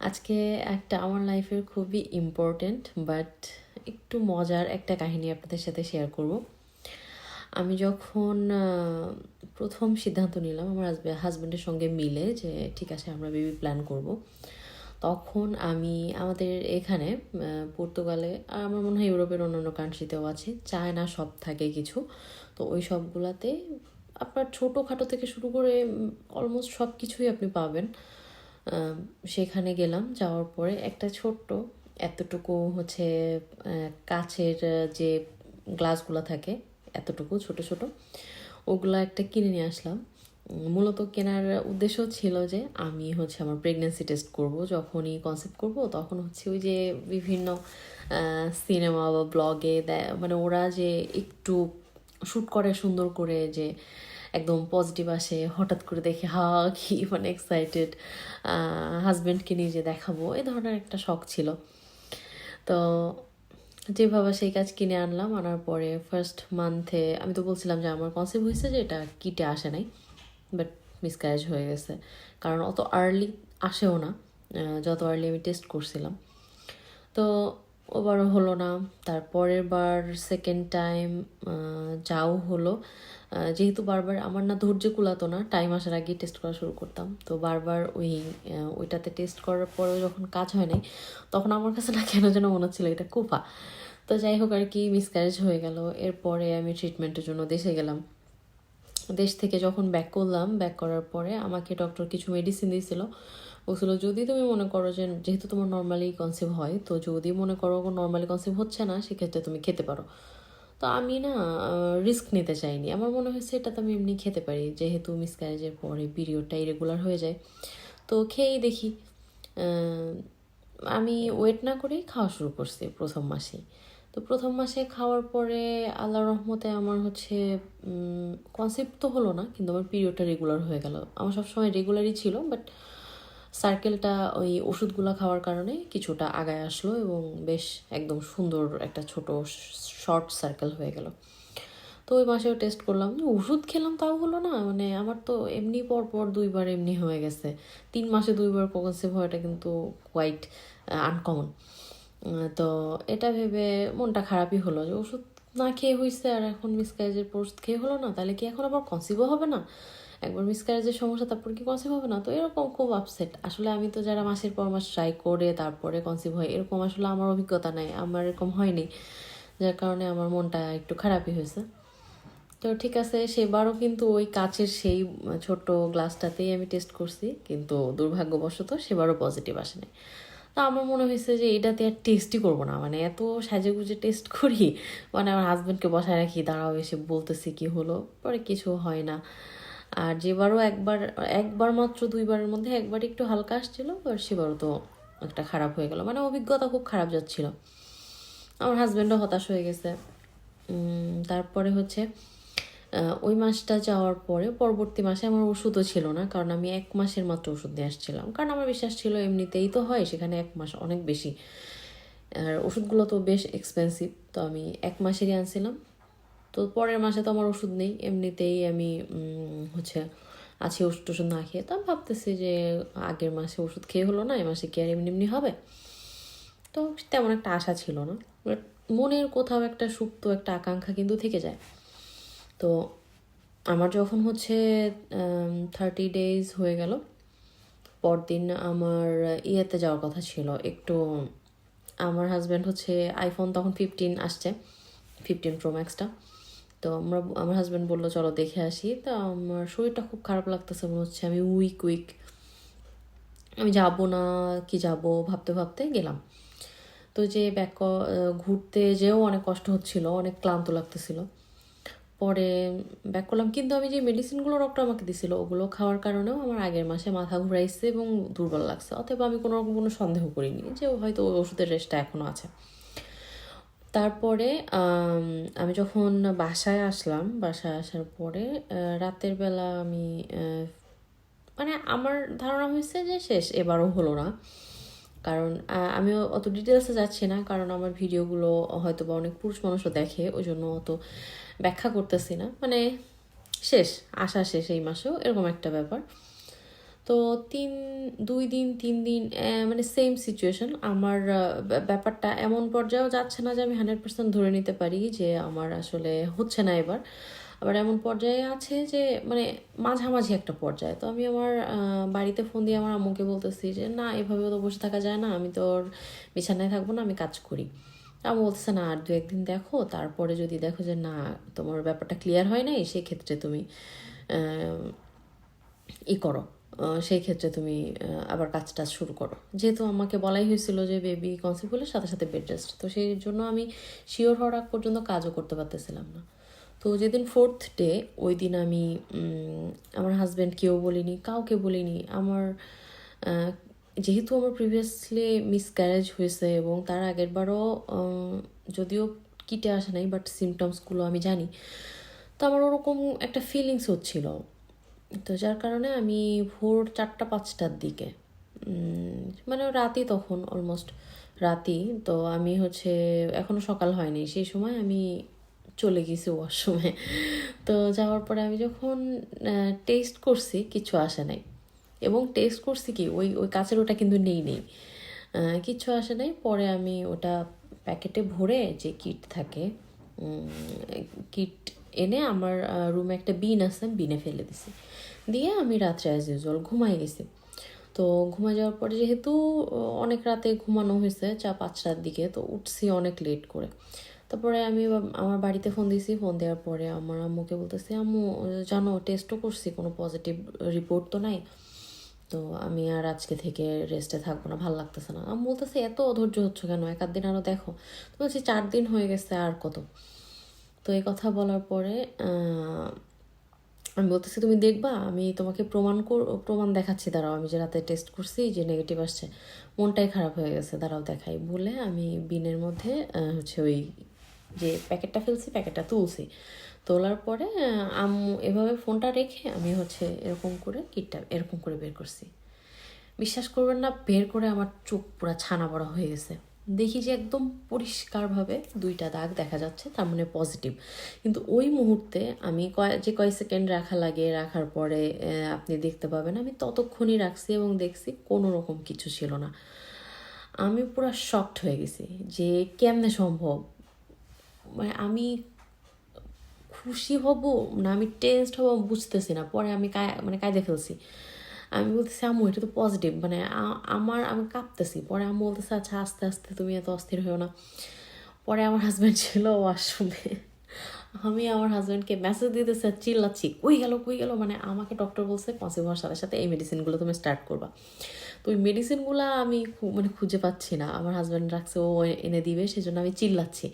আজকে একটা আমার লাইফের খুবই ইম্পর্ট্যান্ট বাট একটু মজার একটা কাহিনী আপনাদের সাথে শেয়ার করব। আমি যখন প্রথম সিদ্ধান্ত নিলাম আমার হাজব্যান্ডের সঙ্গে মিলে যে, ঠিক আছে, আমরা বেবি প্ল্যান করব। তখন আমি আমাদের এখানে পর্তুগালে আমার মনে হয় ইউরোপের অন্যান্য কান্ট্রিতেও আছে, চায়না সব থাকে কিছু। তো ওই সবগুলাতে আপনার ছোটোখাটো থেকে শুরু করে অলমোস্ট সব কিছুই আপনি পাবেন। সেখানে গেলাম, যাওয়ার পরে একটা ছোট্ট, এতটুকু হচ্ছে কাছের যে গ্লাসগুলো থাকে, এতটুকু, ছোট ছোট, ওগুলো একটা কিনে নিয়ে আসলাম। মূলত কেনার উদ্দেশ্য ছিল যে, আমি হচ্ছে আমার প্রেগনেন্সি টেস্ট করব, যখনই কনসেপ্ট করব, তখন হচ্ছে ওই যে বিভিন্ন সিনেমা বা ব্লগে মানে ওরা যে একটু শ্যুট করে সুন্দর করে যে একদম পজিটিভ আসে, হঠাৎ করে দেখে, হা, কি মানে এক্সাইটেড হাজব্যান্ডকে নিয়ে যে দেখাবো এ ধরনের একটা শখ ছিল। তো যেভাবে সেই কাজ কিনে আনলাম, আনার পরে ফার্স্ট মান্থে আমি তো বলছিলাম যে আমার কনসেপ্ট হয়েছে যে এটা কিটে আসে নাই বাট মিসক্যারেজ হয়ে গেছে। কারণ অত আর্লি আসেও না যত আর্লি আমি টেস্ট করছিলাম। তো ওবারও হলো না। তারপরের বার সেকেন্ড টাইম যাও হলো। যেহেতু বারবার আমার না ধৈর্য কুলাতো না টাইম আসার আগে টেস্ট করা শুরু করতাম। তো বারবার ওই ওইটাতে টেস্ট করার পরেও যখন কাজ হয় নাই, তখন আমার কাছে না কেন যেন মনে হচ্ছিল এটা কুফা। তো যাই হোক আর কি মিসক্যারেজ হয়ে গেল। এরপরে আমি ট্রিটমেন্টের জন্য দেশে গেলাম। দেশ থেকে যখন ব্যাক করলাম ব্যাক করার পরে আমাকে ডক্টর কিছু মেডিসিন দিয়েছিল। বলছিল, যদি তুমি মনে করো যে যেহেতু তোমার নর্মালি কনসিভ হয়, তো যদি মনে করো নর্মালি কনসিভ হচ্ছে না, সেক্ষেত্রে তুমি খেতে পারো। তো আমি না রিস্ক নিতে চাইনি। আমার মনে হয়েছে এটা তো আমি এমনি খেতে পারি, যেহেতু মিসক্যারেজের পরে পিরিয়ডটা ইরেগুলার হয়ে যায়। তো খেয়েই দেখি আমি ওয়েট না করেই খাওয়া শুরু করছি প্রথম মাসে তো প্রথম মাসে খাওয়ার পরে আল্লাহ রহমতে আমার হচ্ছে কনসেপ্ট তো হলো না, কিন্তু আমার পিরিয়ডটা রেগুলার হয়ে গেল। আমার সবসময় রেগুলারই ছিল বাট সার্কেলটা ওই ওষুধগুলো খাওয়ার কারণে কিছুটা আগায় আসলো এবং বেশ একদম সুন্দর একটা ছোট শর্ট সার্কেল হয়ে গেল। তো ওই মাসেও টেস্ট করলাম। ওষুধ খেলাম তাও হলো না মানে আমার তো এমনি পর পর দুইবার এমনি হয়ে গেছে। তিন মাসে দুইবার কনসেপ্ট হওয়াটা কিন্তু কোয়াইট আনকমন তো এটা ভেবে মনটা খারাপই হলো যে ওষুধ না খেয়ে হয়েছে আর এখন মিসক্যারেজের পোস্ট খেয়ে হলো না, তাহলে কি এখন আবার কনসিভও হবে না? একবার মিসক্যারেজের সমস্যা, তারপর কি কনসিভ হবে না? তো এরকম খুব আপসেট আসলে আমি তো যারা মাসের পর মাস ট্রাই করে, তারপরে কনসিভ হয়, এরকম আসলে আমার অভিজ্ঞতা নাই। আমার এরকম হয়নি। যার কারণে আমার মনটা একটু খারাপই হয়েছে। তো ঠিক আছে, সেবারও কিন্তু ওই কাচের সেই ছোট গ্লাসটাতেই আমি টেস্ট করছি। কিন্তু দুর্ভাগ্যবশত সেবারও পজিটিভ আসেনি তো আমার মনে হয়েছে যে এটাতে আর টেস্টই করব না। মানে এত সাজে গুজে টেস্ট করি মানে আমার হাজব্যান্ডকে বসায় রাখি, দাঁড়াও এসে বলতেছি কি হলো, পরে কিছু হয় না। আর যেবারও একবার একবার মাত্র দুইবারের মধ্যে একবার একটু হালকা আসছিল আর সেবারও তো একটা খারাপ হয়ে গেল। মানে অভিজ্ঞতা খুব খারাপ যাচ্ছিল। আমার হাজব্যান্ডও হতাশ হয়ে গেছে। তারপরে হচ্ছে ওই মাসটা যাওয়ার পরে পরবর্তী মাসে আমার ওষুধও ছিল না, কারণ আমি এক মাসের মাত্র ওষুধ নিয়ে আসছিলাম। কারণ আমার বিশ্বাস ছিল এমনিতেই তো হয়, সেখানে এক মাস অনেক বেশি। আর ওষুধগুলো তো বেশ এক্সপেন্সিভ তো আমি এক মাসেরই আনছিলাম। তো পরের মাসে তো আমার ওষুধ নেই। এমনিতেই আমি হচ্ছে আছি ওষুধ টষুধ না খেয়ে। তো ভাবতেছি যে আগের মাসে ওষুধ খেয়ে হলো না, এই মাসে কি আর এমনি এমনি হবে? তো তেমন একটা আশা ছিল না। বাট মনের কোথাও একটা সুপ্ত একটা আকাঙ্ক্ষা কিন্তু থেকে যায়। তো আমার যখন হচ্ছে থার্টি ডেজ হয়ে গেল, পরদিন আমার ইয়েতে যাওয়ার কথা ছিল। একটু আমার হাজব্যান্ড হচ্ছে আইফোন তখন ফিফটিন আসছে ফিফটিন প্রো ম্যাক্সটা তো আমরা, আমার হাজব্যান্ড বলল, চলো দেখে আসি। তা আমার শরীরটা খুব খারাপ লাগতেছে, মনে হচ্ছে আমি উইক উইক আমি যাব না, কি যাব? ভাবতে ভাবতে গেলাম। তো যে ব্যাক ঘুরতে যেও অনেক কষ্ট হচ্ছিল, অনেক ক্লান্ত লাগতেছিল। পরে ব্যাক করলাম, কিন্তু আমি যে মেডিসিনগুলো ডক্টর আমাকে দিছিল, ওগুলো খাওয়ার কারণেও আমার আগের মাসে মাথা ঘুরাইছে এবং দুর্বল লাগছে। অথবা আমি কোনো রকম কোনো সন্দেহ করিনি যে হয়তো ওষুধের রেস্টটা এখনও আছে। তারপরে আমি যখন বাসায় আসলাম বাসায় আসার পরে রাতের বেলা আমি মানে আমার ধারণা হয়েছে যে শেষ এবারও হলো না। কারণ আহ, আমি অত ডিটেলসে যাচ্ছি না কারণ আমার ভিডিওগুলো হয়তো বা অনেক পুরুষ মানুষও দেখে ওই জন্য অত ব্যাখ্যা করতেছি না। মানে শেষ আশা শেষ এই মাসেও এরকম একটা ব্যাপার। তো তিন, দুই দিন, তিন দিন মানে সেম সিচুয়েশন আমার ব্যাপারটা এমন পর্যায়েও যাচ্ছে না যে আমি হান্ড্রেড পার্সেন্ট ধরে নিতে পারি যে আমার আসলে হচ্ছে না এবার। আবার এমন পর্যায়ে আছে যে মানে মাঝামাঝি একটা পর্যায়ে। তো আমি আমার বাড়িতে ফোন দিয়ে আমার আম্মুকে বলতেছি যে, না, এভাবেও তো বসে থাকা যায় না, আমি তো ওর বিছানায় থাকব না, আমি কাজ করি। আম্মু বলতেছে, না, আর দু একদিন দেখো, তারপরে যদি দেখো যে, না, তোমার ব্যাপারটা ক্লিয়ার হয় নাই, সেক্ষেত্রে তুমি ই করো। সেই ক্ষেত্রে তুমি আবার কাজ টাজ শুরু করো। যেহেতু আমাকে বলাই হয়েছিল যে বেবি কনসিভ হলে সাথে সাথে বেড রেস্ট তো সেই জন্য আমি শিওর হওয়ার আগ পর্যন্ত কাজও করতে পারতেছিলাম না। তো যেদিন ফোর্থ ডে ওই দিন আমি আমার হাজব্যান্ডকেও বলিনি, কাউকে বলিনি। আমার যেহেতু আমার প্রিভিয়াসলি মিসক্যারেজ হয়েছে এবং তার আগের বারও যদিও কিটে আসে নাই বাট সিমটমসগুলো আমি জানি, তো আমার ওরকম একটা ফিলিংস হচ্ছিল। তো যার কারণে আমি ভোর চারটা, পাঁচটার দিকে মানে রাতই তখন অলমোস্ট রাতই তো আমি হচ্ছে এখনও সকাল হয়নি, সেই সময় আমি চলে গেছি ওয়াশরুমে তো যাওয়ার পরে আমি যখন টেস্ট করছি, কিছু আসে নাই। এবং টেস্ট করছি কি, ওই ওই কাছের ওটা কিন্তু নেই নেই। কিচ্ছু আসে নাই, পরে আমি ওটা প্যাকেটে ভরে যে কিট থাকে কিট এনে আমার রুমে একটা বিন আছে বিনে ফেলে দিছি। দিয়ে আমি রাত্রে অ্যাজ ইউজুয়াল ঘুমাই গেছি। তো ঘুমায় যাওয়ার পরে যেহেতু অনেক রাতে ঘুমানো হয়েছে, চা পাঁচটার দিকে, তো উঠছি অনেক লেট করে। তারপরে আমি আমার বাড়িতে ফোন দিয়েছি ফোন দেওয়ার পরে আমার আম্মুকে বলতেছি, আম্মু, জানো টেস্টও করছি, কোনো পজিটিভ রিপোর্ট তো নাই? তো আমি আর আজকে থেকে রেস্টে থাকব না, ভালো লাগতেছে না। আমি বলতেছি, এত অধৈর্য হচ্ছে কেন? এক দিন আরও দেখো। তো বলছি, চার দিন হয়ে গেছে, আর কত? তো এই কথা বলার পরে আমি বলতেছি, তুমি দেখবা, আমি তোমাকে প্রমাণ প্রমাণ দেখাচ্ছি, দাঁড়াও, আমি যে রাতে টেস্ট করছি, যে নেগেটিভ আসছে, মনটাই খারাপ হয়ে গেছে, দাঁড়াও দেখাই। বলে আমি বিনের মধ্যে হচ্ছে ওই যে প্যাকেটটা ফেলছি, প্যাকেটটা তুলছি। তোলার পরে আম্মু এভাবে ফোনটা রেখে আমি হচ্ছে এরকম করে কিটটা এরকম করে বের করছি। বিশ্বাস করবেন না, বের করে আমার চোখ পুরো ছানা বড়া হয়ে গেছে। দেখি যে একদম পরিষ্কারভাবে দুইটা দাগ দেখা যাচ্ছে, তার মানে পজিটিভ কিন্তু ওই মুহূর্তে আমি কয়, যে কয় সেকেন্ড রাখা লাগে, রাখার পরে আপনি দেখতে পাবেন, আমি ততক্ষণই রাখছি এবং দেখছি কোনো রকম কিছু ছিল না। আমি পুরো শকড হয়ে গেছি যে কেমনে সম্ভব? মানে আমি খুশি হব না, আমি টেনসড হব বুঝতেছি না, পরে আমি কায়- মানে কায়দে ফেলছি। আমি বলতেছি, আম্মু, এটা তো পজিটিভ মানে আমার, আমি কাঁপতেছি। পরে আম্মু বলতেছে আচ্ছা আস্তে আস্তে তুমি এত অস্থির হয়েও না। পরে আমার হাজব্যান্ড ছিল ওয়াশরুমে আমি আমার হাজব্যান্ডকে মেসেজ দিতেছে আর চিল্লাচ্ছি, কই গেল কই গেল? মানে আমাকে ডক্টর বলছে কনসিভ হওয়ার সাথে সাথে এই মেডিসিনগুলো তুমি স্টার্ট করবা। তো ওই মেডিসিনগুলো আমি মানে খুঁজে পাচ্ছি না। আমার হাজব্যান্ড রাখছে, ও এনে দিবে, সেজন্য আমি চিল্লাচ্ছি।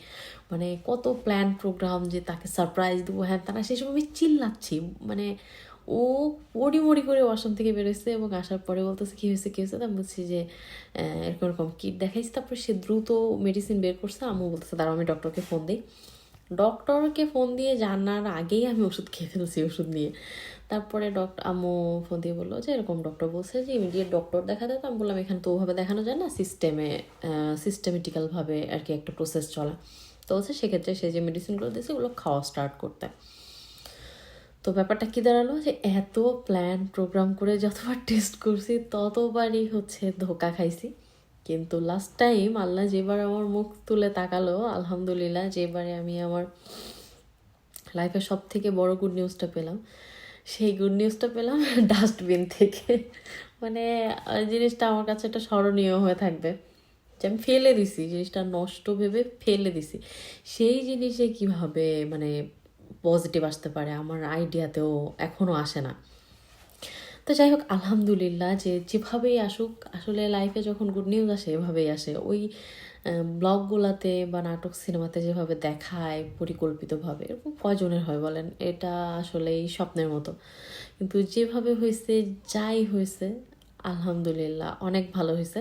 মানে কত প্ল্যান প্রোগ্রাম যে তাকে সারপ্রাইজ দেবো হ্যাঁ তারা সেই সময় আমি চিল্লাচ্ছি। মানে ও পড়ি মরি করে ওয়াশরুম থেকে বেরোচ্ছে এবং আসার পরে বলতেছে, কী হয়েছে কী হয়েছে? তা বলছি যে এরকম এরকম কিট দেখাইছি? তারপরে সে দ্রুত মেডিসিন বের করছে। আম্মু বলতেছে, দাঁড়াও, আমি ডক্টরকে ফোন দিই। ডক্টরকে ফোন দিয়ে জানার আগেই আমি ওষুধ খেয়ে ফেলছি, ওষুধ নিয়ে। তারপরে ডক্টর আম্মু ফোন দিয়ে বলল যে, এরকম ডক্টর বলছে যে ইমিডিয়েট ডক্টর দেখাতে। তো আমি বললাম, এখানে তো ওভাবে দেখানো যায় না সিস্টেমে সিস্টেমেটিক্যালভাবে আর কি একটা প্রসেস চলা। তো বলছে, সেক্ষেত্রে সে যে মেডিসিনগুলো দিয়েছে, ওগুলো খাওয়া স্টার্ট করতে। তো ব্যাপারটা কি দাঁড়াল যে এত প্ল্যান প্রোগ্রাম করে যতবার টেস্ট করছি, ততবারই হচ্ছে ধোকা খাইছি। কিন্তু লাস্ট টাইম আল্লাহ যেবার আমার মুখ তুলে তাকালো, আলহামদুলিল্লাহ যেবারে আমি আমার লাইফের সব থেকে বড় গুড নিউজটা পেলাম। সেই গুড নিউজটা পেলাম ডাস্টবিন থেকে। মানে জিনিসটা আমার কাছে একটা স্মরণীয় হয়ে থাকবে। যে আমি ফেলে দিছি, জিনিসটা নষ্ট ভেবে ফেলে দিছি। সেই জিনিসে কীভাবে মানে পজিটিভ আসতে পারে, আমার আইডিয়াতেও এখনও আসে না। তো যাই হোক আলহামদুলিল্লাহ যে যেভাবেই আসুক, আসলে লাইফে যখন গুড নিউজ আসে, এভাবেই আসে। ওই ব্লগগুলাতে বা নাটক সিনেমাতে যেভাবে দেখায় পরিকল্পিতভাবে, এরকম কয়জনের হয় বলেন? এটা আসলেই স্বপ্নের মতো। কিন্তু যেভাবে হয়েছে যাই হয়েছে আলহামদুলিল্লাহ অনেক ভালো হয়েছে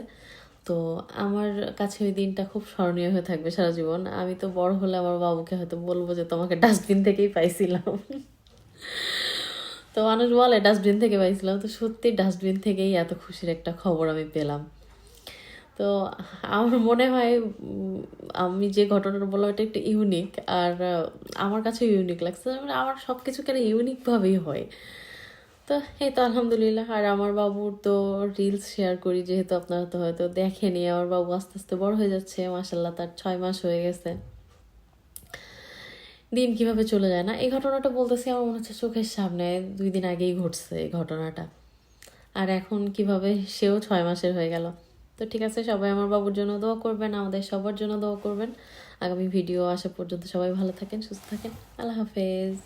তো আমার কাছে ওই দিনটা খুব স্মরণীয় হয়ে থাকবে সারা জীবন। আমি তো বড় হলে আমার বাবুকে হয়তো বলব যে, তোমাকে ডাস্টবিন থেকেই পাইছিলাম। তো মানুষ বলে ডাস্টবিন থেকে পাইছিলাম। তো সত্যি ডাস্টবিন থেকেই এত খুশির একটা খবর আমি পেলাম। তো আমার মনে হয় আমি যে ঘটনাটা বললাম, এটা একটু ইউনিক আর আমার কাছে ইউনিক লাগছে। মানে আমার সব কিছু কেন ইউনিকভাবেই হয়। তো এই তো আলহামদুলিল্লাহ। আর আমার বাবুর তো রিলস শেয়ার করি, যেহেতু আপনারা তো হয়তো দেখেনি আমার বাবু আস্তে আস্তে বড় হয়ে যাচ্ছে মাসাল্লাহ তার ছয় মাস হয়ে গেছে। দিন কীভাবে চলে যায় না? এই ঘটনাটা বলতেছি, আমার মনে হচ্ছে চোখের সামনে দুই দিন আগেই ঘটছে এই ঘটনাটা। আর এখন কীভাবে, সেও ছয় মাসের হয়ে গেল। তো ঠিক আছে, সবাই আমার বাবুর জন্য দোয়া করবেন, আমাদের সবার জন্য দোয়া করবেন। আগামী ভিডিও আসা পর্যন্ত সবাই ভালো থাকেন, সুস্থ থাকেন। আল্লাহ হাফেজ।